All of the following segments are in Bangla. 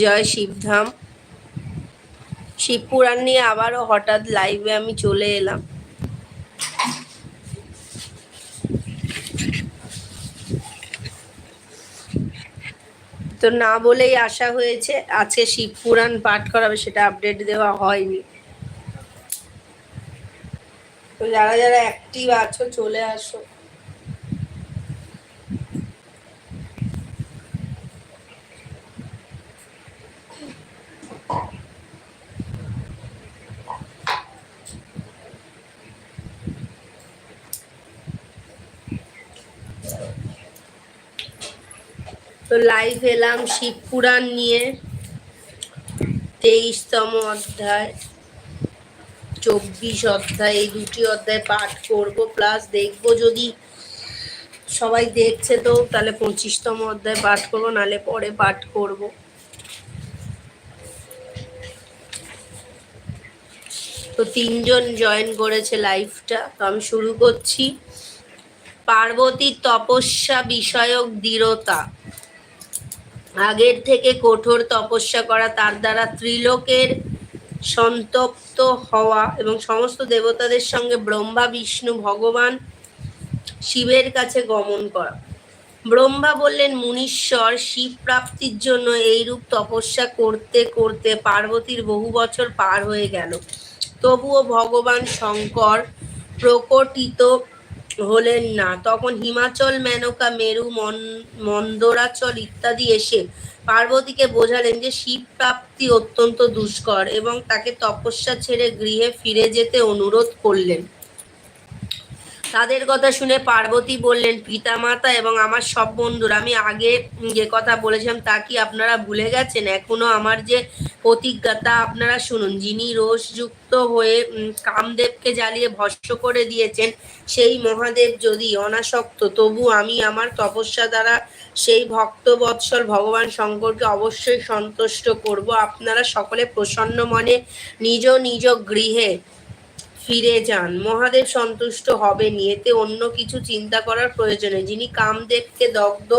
জয় শিবধাম। শিবপুরাণ নিয়ে আবারও হঠাৎ লাইভে আমি চলে এলাম। তো না বলেই আসা হয়েছে, আজকে শিবপুরাণ পাঠ করাবে সেটা আপডেট দেওয়া হয়নি। তো যারা যারা অ্যাক্টিভ আছো, চলে আসো। তো লাইভ এলাম শিব পুরাণ নিয়ে। তেইশতম অধ্যায়, চব্বিশ অধ্যায়, এই দুটি অধ্যায় পাঠ করব প্লাস দেখব যদি সবাই দেখছে তো, তাহলে পঁচিশতম অধ্যায় পাঠ করব নালে পরে পাঠ করব। তো তিনজন জয়েন করেছে লাইভটা তো আমি শুরু করছি। পার্বতীর তপস্যা বিষয়ক দৃঢ়তা। আগের থেকে কঠোর তপস্যা করা তার দ্বারা ত্রিলোকের সন্তপ্ত হওয়া এবং সমস্ত দেবতাদের সঙ্গে ব্রহ্মা, বিষ্ণু, ভগবান শিবের কাছে গমন করা। ব্রহ্মা বললেন, মুনীশ্বর, শিব প্রাপ্তির জন্য এইরূপ তপস্যা করতে করতে পার্বতীর বহু বছর পার হয়ে গেল। তবুও ভগবান শঙ্কর প্রকটিত হলেন না। তখন হিমাচল, মেনকা, মেরু মন্দরাচল ইত্যাদি এসে পার্বতীকে বোঝালেন যে শিব প্রাপ্তি অত্যন্ত দুষ্কর এবং তাকে তপস্যা ছেড়ে গৃহে ফিরে যেতে অনুরোধ করলেন। তাদের কথা শুনে পার্বতী বললেন, পিতামাতা এবং আমার সব বন্ধুরা, আমি আগে যে কথা বলেছিলাম তা কি আপনারা ভুলে গেছেন? এখনও আমার যে প্রতিজ্ঞা তা আপনারা শুনুন, যিনি রোষযুক্ত হয়ে কামদেবকে জ্বালিয়ে ভস্য করে দিয়েছেন, সেই মহাদেব যদি অনাসক্ত, তবু আমি আমার তপস্যা দ্বারা সেই ভক্ত বৎসল ভগবান শঙ্করকে অবশ্যই সন্তুষ্ট করব। আপনারা সকলে প্রসন্ন মনে নিজ নিজ গৃহে ফিরে যান। মহাদেব সন্তুষ্ট হবেন, এতে অন্য কিছু চিন্তা করার প্রয়োজনে যিনি কামদেবকে দগ্ধ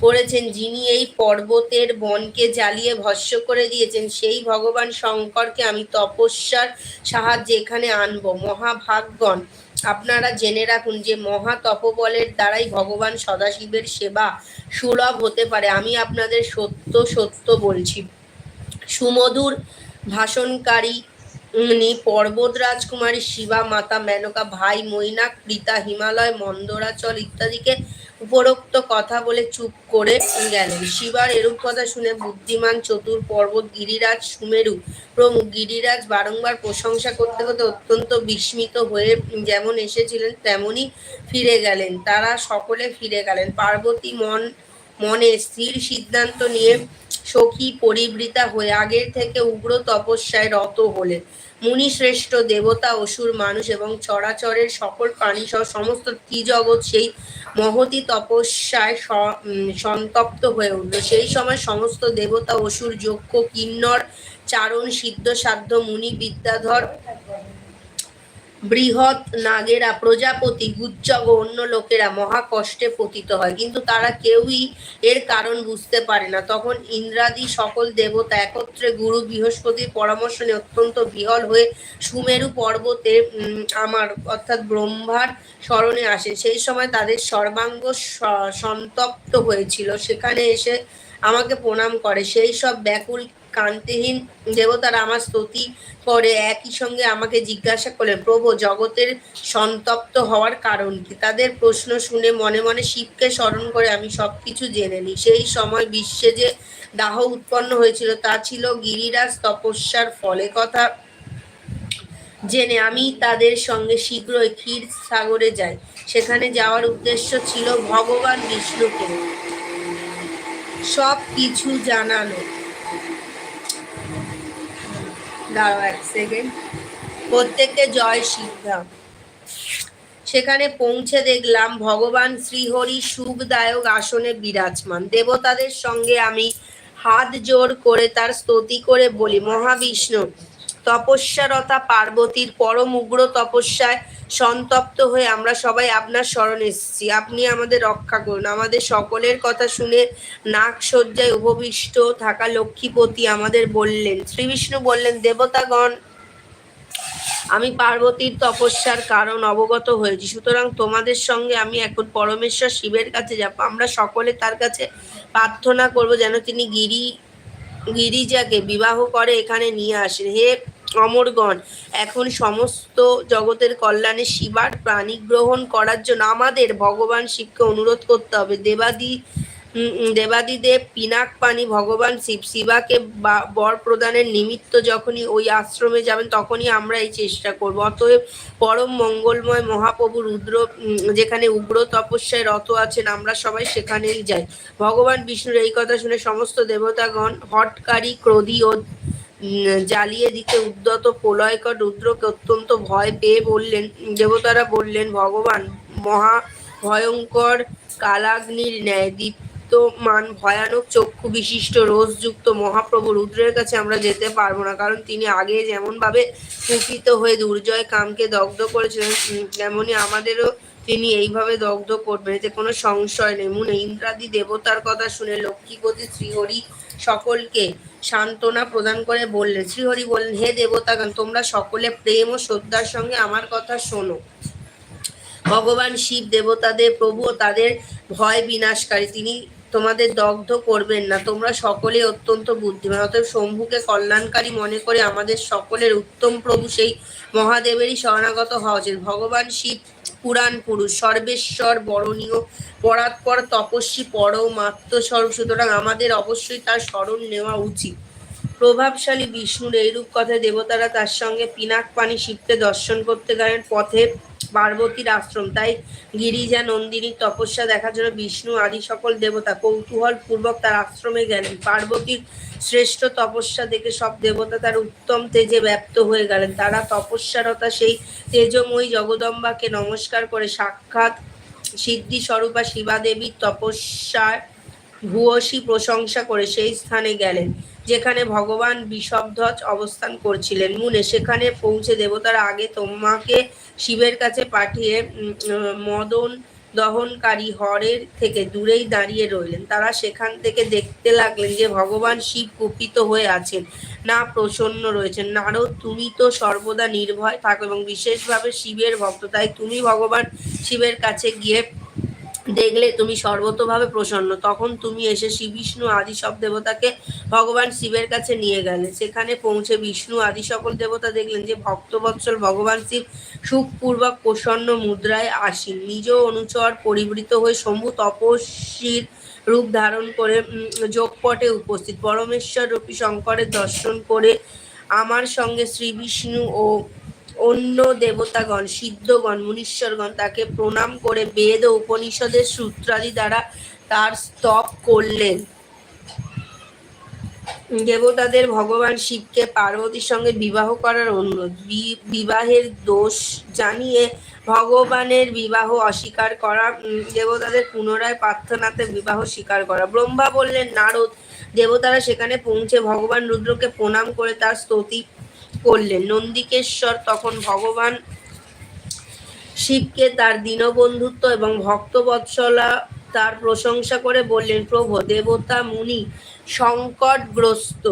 করেছেন, যিনি এই পর্বতের বনকে জ্বালিয়ে ভস্য করে দিয়েছেন, সেই ভগবান শঙ্করকে আমি তপস্যার সাহায্যে এখানে আনব। মহাভাগগণ আপনারা জেনে রাখুন যে মহা তপবলের দ্বারাই ভগবান সদাশিবের সেবা সুলভ হতে পারে। আমি আপনাদের সত্য সত্য বলছি। সুমধুর ভাষণকারী পর্বত রাজকুমারী শিবা, মাতা মেনকা, ভাই মৈনাক প্রীতা হিমালয়, মন্দরাচল ইত্যাদিকে উপরোক্ত কথা বলে চুপ করে গেলেন। শিবার এরূপ কথা শুনে বুদ্ধিমান চতুর পর্বত গিরিরাজ সুমেরু প্রমুখ। গিরিরাজ বারংবার প্রশংসা করতে করতে অত্যন্ত বিস্মিত হয়ে যেমন এসেছিলেন তেমনই ফিরে গেলেন। তারা সকলে ফিরে গেলেন। পার্বতী মন মনে স্থির সিদ্ধান্ত নিয়ে সখী পরিবৃতা হয়ে আগের থেকে উগ্র তপস্যায় রত হলেন। মুনিশ্রেষ্ঠ দেবতা, অসুর মানুষ এবং চরাচরের সকল প্রাণী সহ সমস্ত জগৎ সেই মহতি তপস্যায় সন্তপ্ত হয়ে উঠল। সেই সময় সমস্ত দেবতা, অসুর যক্ষ কিন্নর, চারণ সিদ্ধ সাধ্য মুনি, বিদ্যাধর বৃহৎ নাগেরা প্রজাপতি গুজ্জগ অন্য লোকেরা মহা কষ্টে পতিত হয়। কিন্তু তারা কেউই এর কারণ বুঝতে পারে না। তখন ইন্দ্রাদি সকল দেবতা একত্রে গুরু বৃহস্পতির পরামর্শ নিয়ে অত্যন্ত বিহল হয়ে সুমেরু পর্বতে আমার, অর্থাৎ ব্রহ্মার স্মরণে আসে সেই সময় তাদের সর্বাঙ্গ সন্তপ্ত হয়েছিল। সেখানে এসে আমাকে প্রণাম করে। সেই সব ব্যাকুল কান্তিহীন দেবতারা আমার স্তুতি করে, একই সঙ্গে আমাকে জিজ্ঞাসা করলেন, প্রভু, জগতের সন্তপ্ত হওয়ার কারণ কি? তাদের প্রশ্ন শুনে মনে মনে শিবকে স্মরণ করে আমি সবকিছু জেনে নিই। সেই সময় বিশ্বে যে দাহ উৎপন্ন হয়েছিল তা ছিল গিরিরাজ তপস্যার ফলে। কথা জেনে আমি তাদের সঙ্গে শীঘ্রই ক্ষীর সাগরে যাই। সেখানে যাওয়ার উদ্দেশ্য ছিল ভগবান বিষ্ণুকে সব কিছু জানানো। এক সেকেন্ড প্রত্যেককে জয় সেখানে পৌঁছে দেখলাম ভগবান শ্রীহরি সুখদায়ক আসনে বিরাজমান। দেবতাদের সঙ্গে আমি হাত জোর করে তার স্তুতি করে বলি, মহাবিষ্ণু, তপস্যারতা পার্বতীর পরম উগ্র তপস্যায় সন্তপ্ত হয়ে আমরা সবাই আপনার স্মরণ এসেছি। আপনি আমাদের রক্ষা করুন। আমাদের সকলের কথা শুনে নাক সজ্জায় উপবিষ্ট থাকা লক্ষ্মীপতি আমাদের বললেন, শ্রী বিষ্ণু বললেন, দেবতাগণ, আমি পার্বতীর তপস্যার কারণ অবগত হয়েছি। সুতরাং তোমাদের সঙ্গে আমি এখন পরমেশ্বর শিবের কাছে যাব। আমরা সকলে তার কাছে প্রার্থনা করব যেন তিনি গিরি, গিরিজাকে বিবাহ করে এখানে নিয়ে আসেন। হে অমরগণ, এখন সমস্ত জগতের কল্যাণে শিবার প্রাণী গ্রহণ করার জন্য আমাদের ভগবান শিবকে অনুরোধ করতে হবে। দেবাদি দেবাদিদেব পিনাক পানি ভগবান শিব, শিবাকে বর প্রদানের নিমিত্ত যখনই ওই আশ্রমে যাবেন তখনই আমরা এই চেষ্টা করব। অতএব পরম মঙ্গলময় মহাপ্রভু রুদ্র যেখানে উগ্র তপস্যায় রত আছেন, আমরা সবাই সেখানেই যাই। ভগবান বিষ্ণুর এই কথা শুনে সমস্ত দেবতাগণ হটকারী ক্রোধী ও জ্বালিয়ে দিতে উদ্যত প্রলয়কর রুদ্রকে অত্যন্ত ভয় পেয়ে বললেন, দেবতারা বললেন, ভগবান, মহা ভয়ঙ্কর কালাগ্নির ন্যায় দীপ্তমান ভয়ানক চক্ষু বিশিষ্ট রোজযুক্ত মহাপ্রভু রুদ্রের কাছে আমরা যেতে পারব না, কারণ তিনি আগে যেমন ভাবে কুপিত হয়ে দুর্জয় কামকে দগ্ধ করেছিলেন তেমনি আমাদেরও তিনি এইভাবে দগ্ধ করবেন এতে কোনো সংশয় নেই। মুনে ইন্দ্রাদি দেবতার কথা শুনে লক্ষ্মীপতি শ্রীহরি সকলকে সান্ত্বনা প্রদান করে বললেন, শ্রীহরি বললেন, হে দেবতাগণ তোমরা সকলে প্রেম ও শ্রদ্ধার সঙ্গে আমার কথা শোনো। ভগবান শিব দেবতাদের প্রভু তাদের ভয় বিনাশকারী, তিনি তোমাদের দগ্ধ করবেন না। তোমরা সকলে অত্যন্ত বুদ্ধিমান। অতএব শম্ভুকে কল্যাণকারী মনে করে আমাদের সকলের উত্তম প্রভু সেই মহাদেবেরই শরণাগত হওয়া উচিত। ভগবান শিব পুরাণ পুরুষ। সর্বেশ্বর, বরণীয়, পরাৎপর, তপস্বী, পরম, আত্মস্বরূপ। সুতরাং আমাদের অবশ্যই তার স্মরণ নেওয়া উচিত। প্রভাবশালী বিষ্ণুর এইরূপ কথায় দেবতারা তার সঙ্গে পিনাক পানি শিবকে দর্শন করতে গেলেন। পথে পার্বতীর আশ্রম। তাই গিরিজা নন্দিনীর তপস্যা, দেখার জন্য বিষ্ণু আদি সকল দেবতা কৌতূহল পূর্বক তার আশ্রমে গেলেন। পার্বতীর শ্রেষ্ঠ তপস্যা দেখে সব দেবতা তার উত্তম তেজে ব্যপ্ত হয়ে গেলেন। তারা তপস্যারতা সেই তেজময়ী জগদম্বাকে নমস্কার করে সাক্ষাৎ সিদ্ধি স্বরূপা শিবা দেবীর তপস্যার ভূয়সী প্রশংসা করে সেই স্থানে গেলেন, যেখানে ভগবান বিষবধ্বজ অবস্থান করছিলেন। মুনে, সেখানে পৌঁছে দেবতারা আগে তোমাকে শিবের কাছে পাঠিয়ে মদন দহনকারী হরের থেকে দূরেই দাঁড়িয়ে রইলেন। তারা সেখান থেকে দেখতে লাগলেন যে ভগবান শিব কুপিত হয়ে আছেন, না প্রসন্ন রয়েছেন। নারদ, তুমি তো সর্বদা নির্ভয় থাকো এবং বিশেষভাবে শিবের ভক্ত, তাই তুমি ভগবান শিবের কাছে গিয়ে দেখলে তুমি সর্বতভাবে প্রসন্ন। তখন তুমি এসে শ্রী বিষ্ণু আদি সব দেবতাকে ভগবান শিবের কাছে নিয়ে গেলে। সেখানে পৌঁছে বিষ্ণু আদি সকল দেবতা দেখলেন যে ভক্তবৎসল ভগবান শিব সুখপূর্বক প্রসন্ন মুদ্রায় আসীন। নিজ অনুচর পরিবৃত হয়ে শম্ভু তপস্বীর রূপ ধারণ করে যোগপটে উপস্থিত। পরমেশ্বর রূপী শঙ্করের দর্শন করে আমার সঙ্গে শ্রী বিষ্ণু ও অন্য দেবতাগণ, সিদ্ধগণ, মুনীশ্বরগণ তাকে প্রণাম করে বেদ ও উপনিষদের সূত্রাদি দ্বারা তার স্তব করলেন। দেবতাদের ভগবান শিবকে পার্বতীর সঙ্গে বিবাহ করার অনুরোধ। বিবাহের দোষ জানিয়ে ভগবানের বিবাহ অস্বীকার করা দেবতাদের পুনরায় প্রার্থনাতে বিবাহ স্বীকার করা। ব্রহ্মা বললেন, নারদ, দেবতারা সেখানে পৌঁছে ভগবান রুদ্রকে প্রণাম করে তার স্তুতি করলেন। নন্দিকেশ্বর তখন ভগবান শিবকে তার দীনবন্ধুত্ব এবং ভক্তবৎসলা তার প্রশংসা করে বললেন, প্রভু, দেবতা, মুনি, সংকটগ্রস্ত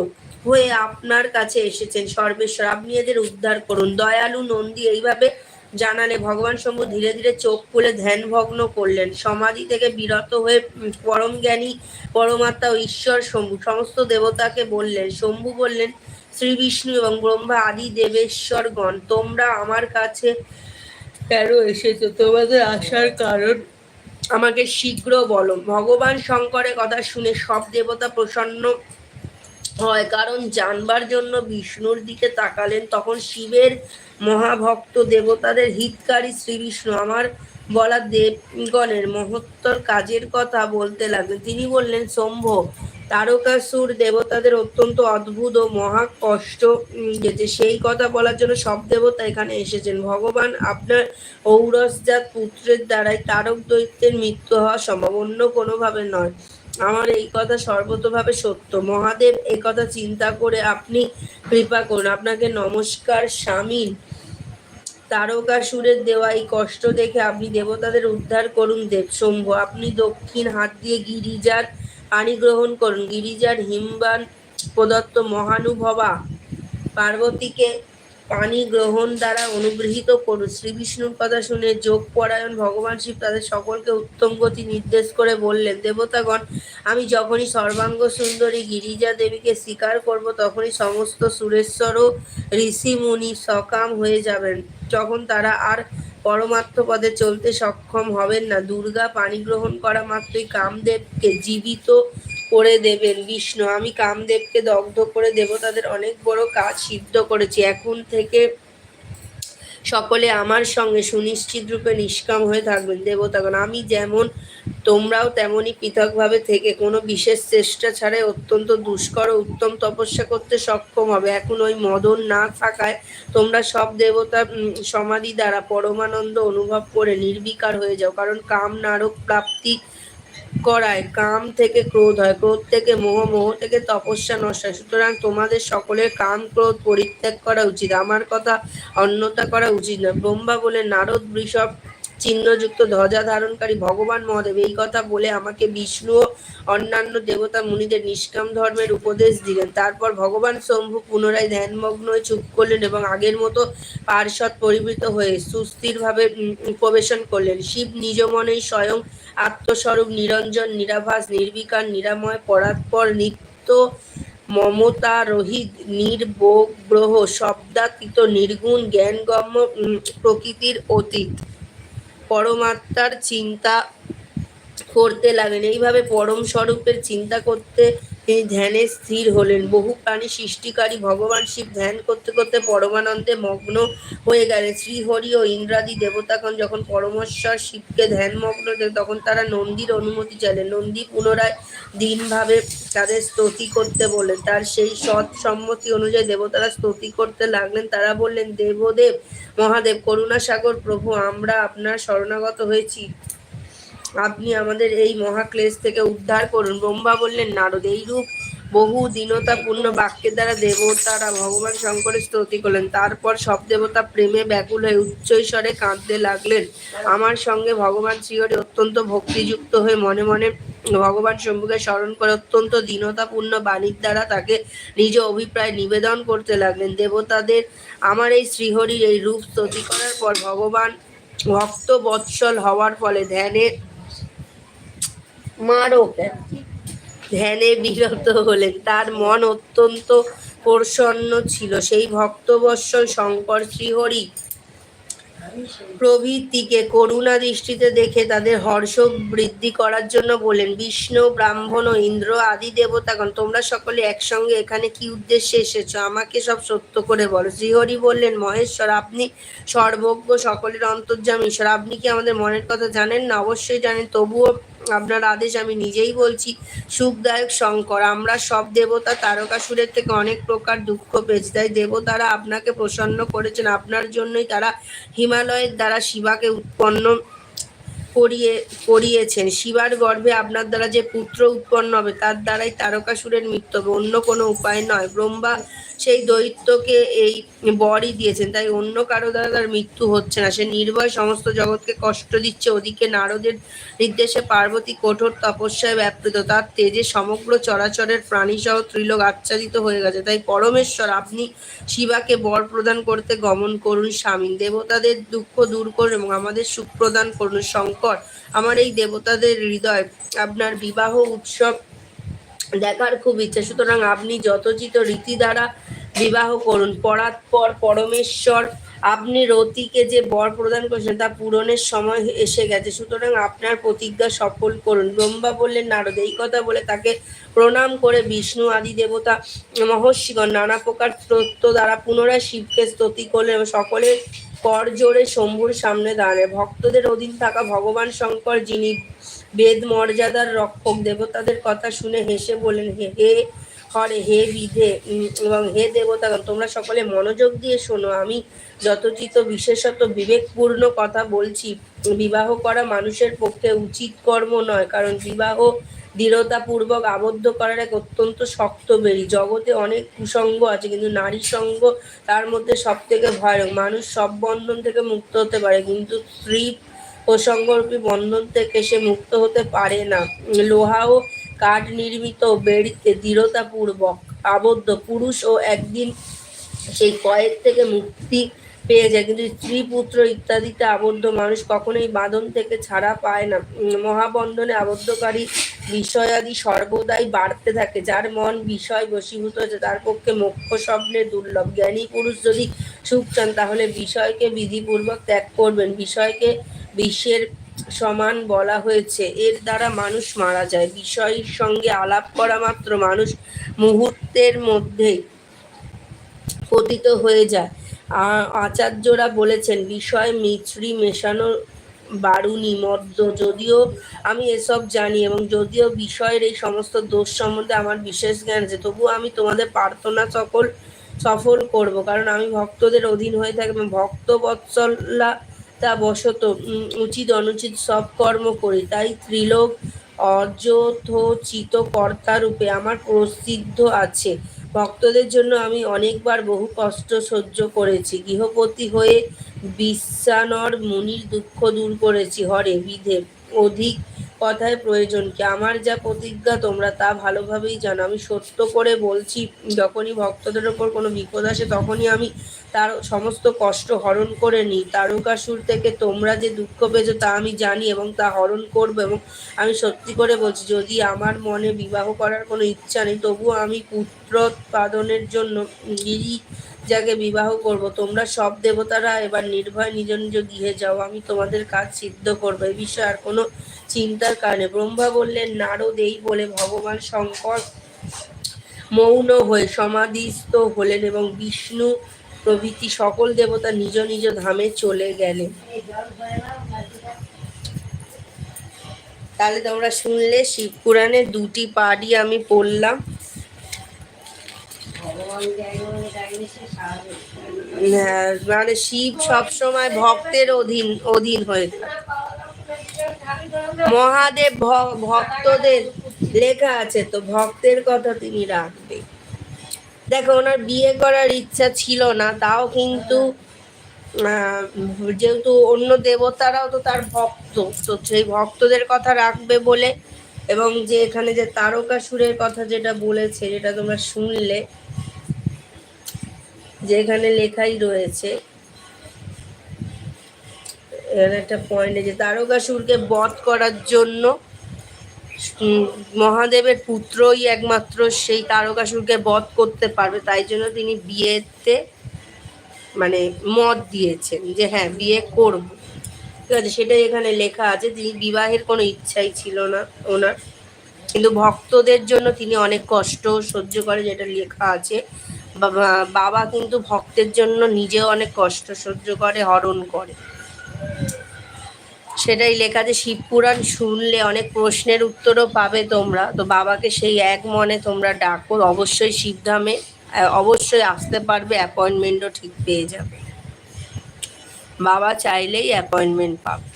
হয়ে আপনার কাছে এসেছেন সর্বেশ্বর। আপনি এদের উদ্ধার করুন। দয়ালু নন্দী এইভাবে জানালে। ভগবান শম্ভু ধীরে ধীরে চোখ খুলে ধ্যান ভগ্ন করলেন। সমাধি থেকে বিরত হয়ে পরম জ্ঞানী পরমাত্মা ও ঈশ্বর শম্ভু, সমস্ত দেবতাকে বললেন। শম্ভু বললেন শ্রী বিষ্ণু এবং ব্রহ্মা আদি দেবেশ্বরগণ তোমরা আমার কাছে কেন এসেছ? তোমাদের আসার কারণ আমাকে শীঘ্র বলো। ভগবান শঙ্করের কথা শুনে সব দেবতা প্রসন্ন হয়। কারণ জানবার জন্য বিষ্ণুর দিকে তাকালেন, তখন শিবের মহাভক্ত দেবতাদের হিতকারী শ্রী বিষ্ণু আমার বলা দেবগণের মহত্তর কাজের কথা বলতে লাগলেন। তিনি বললেন, শম্ভ, তারকাসুর দেবতাদের অত্যন্ত অদ্ভুত ও মহা কষ্ট গেছে। সেই কথা বলার জন্য সব দেবতা এখানে এসেছেন। ভগবান আপনার ঔরসজাত পুত্রের দ্বারাই তারক দৈত্যের মৃত্যু হওয়া সম্ভব। অন্য কোনোভাবে নয়। আমার এই কথা সর্বতভাবে সত্য। মহাদেব এই কথা চিন্তা করে আপনি কৃপা করুন। আপনাকে নমস্কার, স্বামী। তারকাসুরের দেওয়া এই কষ্ট দেখে আপনি দেবতাদের উদ্ধার করুন দেব শম্ভু। আপনি দক্ষিণ হাত দিয়ে গিরিজার পানি গ্রহণ করুন। গিরিজার হিমবান প্রদত্ত মহানুভবা পার্বতীকে পানি গ্রহণ দ্বারা অনুগৃহীত করুন। শ্রী বিষ্ণুর কথা শুনে যোগ পরায়ণ ভগবান শিব তাদের সকলকে উত্তম গতি নির্দেশ করে বললেন, দেবতাগণ, আমি যখনই সর্বাঙ্গ সুন্দরী গিরিজা দেবীকে স্বীকার করব, তখনই সমস্ত সুরেশ্বর ও ঋষি মুনি সকাম হয়ে যাবেন। যখন তারা আর পরমাত্ম পদে চলতে সক্ষম হবেন না। দুর্গা পানি গ্রহণ করা মাত্রই কামদেবকে জীবিত করে দেবেন, বিষ্ণু। আমি কামদেবকে দগ্ধ করে দেবতাদের অনেক বড় কাজ সিদ্ধ করেছি। এখন থেকে সকলে আমার সঙ্গে সুনিশ্চিত রূপে নিষ্কাম হয়ে থাকবেন দেবতাগণ। আমি যেমন, তোমরাও তেমনই পৃথকভাবে থেকে কোনো বিশেষ চেষ্টা ছাড়াই অত্যন্ত দুষ্কর উত্তম তপস্যা করতে সক্ষম হবে। এখন ওই মদন না থাকায় তোমরা সব দেবতা সমাধি দ্বারা পরমানন্দ অনুভব করে নির্বিকার হয়ে যাও। কারণ কাম নারক প্রাপ্তি করায়, কাম থেকে ক্রোধ হয়, ক্রোধ থেকে মোহ মোহ থেকে তপস্যা নষ্ট হয় সুতরাং তোমাদের সকলের কাম, ক্রোধ পরিত্যাগ করা উচিত। আমার কথা অন্যতা করা উচিত নয়। ব্রহ্মা বলে নারদ, বৃষভ চিহ্নযুক্ত ধ্বজা ধারণকারী ভগবান মহাদেব। এই কথা বলে আমাকে বিষ্ণু ও অন্যান্য দেবতা মুনিদের নিষ্কাম ধর্মের উপদেশ দিলেন। তারপর ভগবান শম্ভু পুনরায় ধ্যানমগ্ন হয়ে চুপ করলেন এবং আগের মতো পার্শ্বদ পরিবৃত হয়ে সুস্থিরভাবে উপবেশন করলেন। শিব নিজ মনেই স্বয়ং আত্মস্বরূপ, নিরঞ্জন, নিরাভাস, নির্বিকার, নিরাময়, পরাৎপর, নিত্য মমতা রহিত নির্বোগ্রহ শব্দাতীত, নির্গুণ, জ্ঞানগম্য প্রকৃতির অতীত। পরমাত্মার চিন্তা করতে লাগলেন এইভাবে পরম স্বরূপের চিন্তা করতে তিনি ধ্যানে স্থির হলেন। বহু প্রাণী সৃষ্টিকারী ভগবান শিব ধ্যান করতে করতে পরমানন্দে মগ্ন হয়ে গেলেন। শ্রীহরি ও ইন্দ্রাদি দেবতাগণ যখন পরমেশ্বর শিবকে ধ্যানমগ্ন তখন তারা নন্দীর অনুমতি চাইলেন। নন্দী পুনরায় দিনভাবে তাদের স্তুতি করতে বললেন। তার সেই সৎ সম্মতি অনুযায়ী দেবতারা স্তুতি করতে লাগলেন। তারা বললেন, দেবদেব, মহাদেব, করুণাসাগর প্রভু, আমরা আপনার শরণাগত হয়েছি। আপনি আমাদের এই মহাক্লেশ থেকে উদ্ধার করুন। ব্রহ্মা বললেন, নারদ এইরূপ বহু দীনতাপূর্ণ বাক্যের দ্বারা দেবতারা ভগবান শঙ্করের স্তুতি করলেন। তারপর সব দেবতা প্রেমে ব্যাকুল হয়ে উচ্চৈস্বরে কাঁদতে লাগলেন। আমার সঙ্গে ভগবান শ্রীহরি অত্যন্ত ভক্তিযুক্ত হয়ে মনে মনে ভগবান শম্ভুকে স্মরণ করে অত্যন্ত দীনতাপূর্ণ বাণীর দ্বারা তাকে নিজ অভিপ্রায় নিবেদন করতে লাগলেন। দেবতাদের আমার এই শ্রীহরির এই রূপ স্তুতি করার পর ভগবান ভক্ত বৎসল হওয়ার ফলে ধ্যানে মারো। ধ্যানে বিরত হলেন। তার মন অত্যন্ত প্রসন্ন ছিল। সেই ভক্তবৎসল শঙ্কর শ্রীহরি প্রভৃতিকে করুণা দৃষ্টিতে দেখে তাদের হর্ষ বৃদ্ধি করার জন্য বলেন বিষ্ণু, ব্রাহ্মণ ও ইন্দ্র আদি দেবতাগণ, তোমরা সকলে একসঙ্গে এখানে কি উদ্দেশ্যে এসেছ? আমাকে সব সত্য করে বলো। শ্রীহরি বললেন, মহেশ্বর, আপনি সর্বজ্ঞ, সকলের অন্তর্যামী ঈশ্বর। আপনি কি আমাদের মনের কথা জানেন না? অবশ্যই জানেন। তবুও আপনার আদেশ আমি নিজেই বলছি, সুখদায়ক শঙ্কর, আমরা সব দেবতা তারকাসুরের থেকে অনেক প্রকার দুঃখ পেয়েছি। তাই দেবতারা আপনাকে প্রসন্ন করেছেন। আপনার জন্যই তারা হিমালয়ের দ্বারা শিবাকে উৎপন্ন করিয়ে, করিয়েছেন। শিবার গর্ভে আপনার দ্বারা যে পুত্র উৎপন্ন হবে, তার দ্বারাই তারকাসুরের মৃত্যু হবে। অন্য কোনো উপায় নয়। ব্রহ্মা সেই দৈত্যকে এই বরই দিয়েছেন। তাই অন্য কারও দ্বারা তার মৃত্যু হচ্ছে না। সে নির্ভয় সমস্ত জগৎকে কষ্ট দিচ্ছে। ওদিকে নারদের নির্দেশে পার্বতী কঠোর তপস্যায় ব্যাপৃত। তার তেজে সমগ্র চরাচরের প্রাণীসহ ত্রিলোক আচ্ছাদিত হয়ে গেছে। তাই পরমেশ্বর, আপনি শিবাকে বর প্রদান করতে গমন করুন স্বামী। দেবতাদের দুঃখ দূর করুন এবং আমাদের সুখ প্রদান করুন। শঙ্কর, আমার এই দেবতাদের হৃদয়, আপনার বিবাহ উৎসব দেখার খুব ইচ্ছা। সুতরাং আপনি যথোচিত রীতি দ্বারা বিবাহ করুন। পরাৎপর পরমেশ্বর আপনি রতিকে যে বর প্রদান করেছেন তা পূরণের সময় এসে গেছে। সুতরাং আপনার প্রতিজ্ঞা সফল করুন। ব্রহ্মা বললেন, নারদ, এই কথা বলে তাকে প্রণাম করে বিষ্ণু আদি দেবতা মহর্ষিগণ নানা প্রকার স্তোত্র দ্বারা পুনরায় শিবকে স্তুতি করলেন এবং সকলে কর জোরে শম্ভুর সামনে দাঁড়ায় ভক্তদের অধীন থাকা ভগবান শঙ্কর যিনি বেদ মর্যাদার রক্ষক দেবতাদের কথা শুনে হেসে বলেন হে হে হরে হে বিধে এবং হে দেবতাগণ তোমরা সকলে মনোযোগ দিয়ে শোনো। আমি যথোচিত বিশেষত বিবেকপূর্ণ কথা বলছি, বিবাহ করা মানুষের পক্ষে উচিত কর্ম নয়, কারণ বিবাহ দৃঢ়তাপূর্বক আবদ্ধ করার এক অত্যন্ত শক্ত বেরি জগতে অনেক কুসঙ্গ আছে, কিন্তু নারী সঙ্গ তার মধ্যে সব থেকে ভয়ানক। মানুষ সব বন্ধন থেকে মুক্ত হতে পারে, কিন্তু স্ত্রী প্রসঙ্গরূপী বন্ধন থেকে সে মুক্ত হতে পারে না। লোহা ও কাঠ নির্মিত বেড়িতে দৃঢ়তাপূর্বক আবদ্ধ পুরুষ ও একদিন সেই কয়েক থেকে মুক্তি পেয়ে যায়। কিন্তু স্ত্রী, পুত্র ইত্যাদিতে আবদ্ধ মানুষ কখনোই বাঁধন থেকে ছাড়া পায় না। মহাবন্ধনে আবদ্ধকারী বিষয়াদি সর্বদাই বাড়তে থাকে। যার মন বিষয় বশীভূত হয়েছে, তার পক্ষে মোক্ষ স্বপ্নে দুর্লভ। জ্ঞানী পুরুষ যদি সুখ চান, তাহলে বিষয়কে বিধিপূর্বক ত্যাগ করবেন। বিষয়কে বিশ্বের সমান বলা হয়েছে। এর দ্বারা মানুষ মারা যায়। বিষয়ের সঙ্গে আলাপ করা মাত্র মানুষ মুহূর্তের মধ্যেই পতিত হয়ে যায়। আচার্যরা বলেছেন, বিষয় মিছরি মেশানো বারুনি মদ্য। যদিও আমি এসব জানি এবং যদিও বিষয়ের এই সমস্ত দোষ সম্বন্ধে আমার বিশেষ জ্ঞান আছে, তবুও আমি তোমাদের প্রার্থনা সকল সফল করব। কারণ আমি ভক্তদের অধীন হয়ে থাকি এবং ভক্ত বৎসলা তা বশত উচিত অনুচিত সব কর্ম করি। তাই ত্রিলোক অযথোচিত কর্তা রূপে আমার প্রসিদ্ধ আছে। ভক্তদের জন্য আমি অনেকবার বহু কষ্ট সহ্য করেছি। গৃহপতি হয়ে বিশ্বানর মুনির দুঃখ দূর করেছি। হরে বিধে অধিক কথায় প্রয়োজন। কি আমার যা প্রতিজ্ঞা তোমরা তা ভালোভাবেই জানো। আমি সত্য করে বলছি, যখনই ভক্তদের ওপর কোনো বিপদ আসে, তখনই আমি তার সমস্ত কষ্ট হরণ করে নিই। তারকাসুর থেকে তোমরা যে দুঃখ পেয়েছ তা আমি জানি এবং তা হরণ করব এবং আমি সত্যি করে বলছি, যদি আমার মনে বিবাহ করার কোনো ইচ্ছা নেই, তবুও আমি পুত্রোৎপাদনের জন্য গিরি যাকে বিবাহ করব, তোমরা সব দেবতারা এবার নির্ভয় নিজ নিজ গৃহে যাও, আমি তোমাদের কাজ সিদ্ধ করব। এই বিষয়ে আর কোনো চিন্তার কারণে ব্রহ্মা বললেন, নারদ এই বলে ভগবান শঙ্কর মৌন হয়ে সমাধিস্থ হলেন এবং বিষ্ণু প্রভৃতি সকল দেবতা নিজ নিজ ধামে চলে গেলেন। তাহলে তোমরা শুনলে শিব পুরাণের দুটি পাঠই আমি পড়লাম। মানে শিব সবসময় ভক্তের অধীন অধীন হয়ে মহাদেব ভক্তদের লেখা আছে, তো ভক্তের কথা তিনি রাখবে। দেখো, ওনার বিয়ে করার ইচ্ছা ছিল না, তাও কিন্তু যেহেতু অন্য দেবতারাও তো তার ভক্ত, তো সেই ভক্তদের কথা রাখবে বলে, এবং যে এখানে যে তারকাসুরের কথা যেটা বলেছে, যেটা তোমরা শুনলে যে এখানে লেখাই রয়েছে। একটা পয়েন্টে যে তারকাসুরকে বধ করার জন্য মহাদেবের পুত্রই একমাত্র সেই তারকাসুরকে বধ করতে পারবে। তাই জন্য তিনি বিয়েতে মানে মত দিয়েছেন যে হ্যাঁ বিয়ে করব। ঠিক আছে, সেটাই এখানে লেখা আছে। তিনি বিবাহের কোনো ইচ্ছাই ছিল না ওনার। কিন্তু ভক্তদের জন্য তিনি অনেক কষ্ট সহ্য করে, যেটা লেখা আছে। বাবা কিন্তু ভক্তের জন্য নিজেও অনেক কষ্ট সহ্য করে, হরণ করে। সেটাই লেখা যে শিবপুরাণ শুনলে অনেক প্রশ্নের উত্তরও পাবে তোমরা। তো বাবাকে সেই এক মনে তোমরা ডাকো, অবশ্যই শিবধামে অবশ্যই আসতে পারবে, অ্যাপয়েন্টমেন্টও ঠিক পেয়ে যাবে। বাবা চাইলেই অ্যাপয়েন্টমেন্ট পাবে।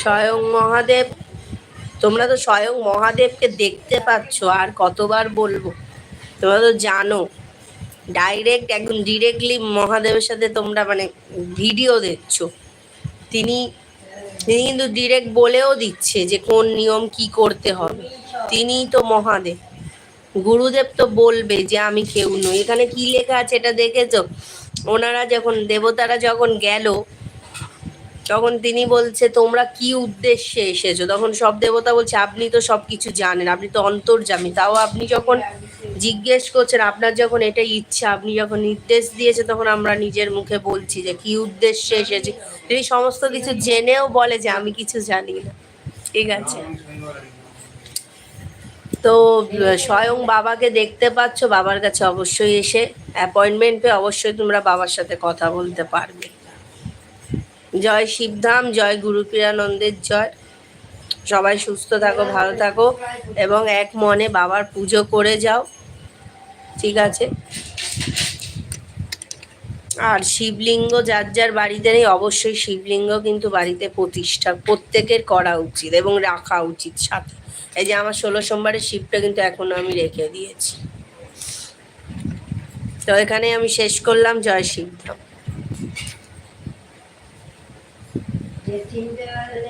স্বয়ং মহাদেব তোমরা তো স্বয়ং মহাদেবকে দেখতে পাচ্ছ, আর কতবার বলব? তোমরা তো জানো ডাইরেক্ট একদম ডিরেক্টলি মহাদেবের সাথে তোমরা মানে ভিডিও দেখছ। তিনি তিনি কিন্তু ডিরেক্ট বলেও দিচ্ছে যে কোন নিয়ম কি করতে হবে। তিনিই তো মহাদেব। গুরুদেব তো বলবে যে আমি কেউ নই। এখানে কি লেখা আছে এটা দেখেছ? ওনারা যখন, দেবতারা যখন গেল তখন তিনি বলছে, তোমরা কি উদ্দেশ্যে এসেছ? তখন সব দেবতা বলছে, আপনি তো সব কিছু জানেন, আপনি তো অন্তর্জামী তাও আপনি যখন জিজ্ঞেস করছেন, আপনার যখন এটাই ইচ্ছা, আপনি যখন নির্দেশ দিয়েছে, তখন আমরা নিজের মুখে বলছি যে, কি উদ্দেশ্যে এসেছি? তিনি সমস্ত কিছু জেনেও বলে যে, আমি কিছু জানি না। ঠিক আছে? তো, স্বয়ং বাবাকে দেখতে পাচ্ছ, বাবার কাছে অবশ্যই এসে অ্যাপয়েন্টমেন্ট পেয়ে অবশ্যই তোমরা বাবার সাথে কথা বলতে পারবে। জয় শিবধাম জয় গুরুপীরানন্দের জয়। সবাই সুস্থ থাকো, ভালো থাকো এবং এক মনে বাবার পুজো করে যাও। ঠিক আছে? আর শিবলিঙ্গ যার যার বাড়িতে নেই, অবশ্যই শিবলিঙ্গ কিন্তু বাড়িতে প্রতিষ্ঠা, প্রত্যেকের করা উচিত এবং রাখা উচিত সাথে। এই যে আমার ষোলো সোমবারের শিবটা কিন্তু এখনও আমি রেখে দিয়েছি। তো এখানে আমি শেষ করলাম, জয় শিবধাম distinto de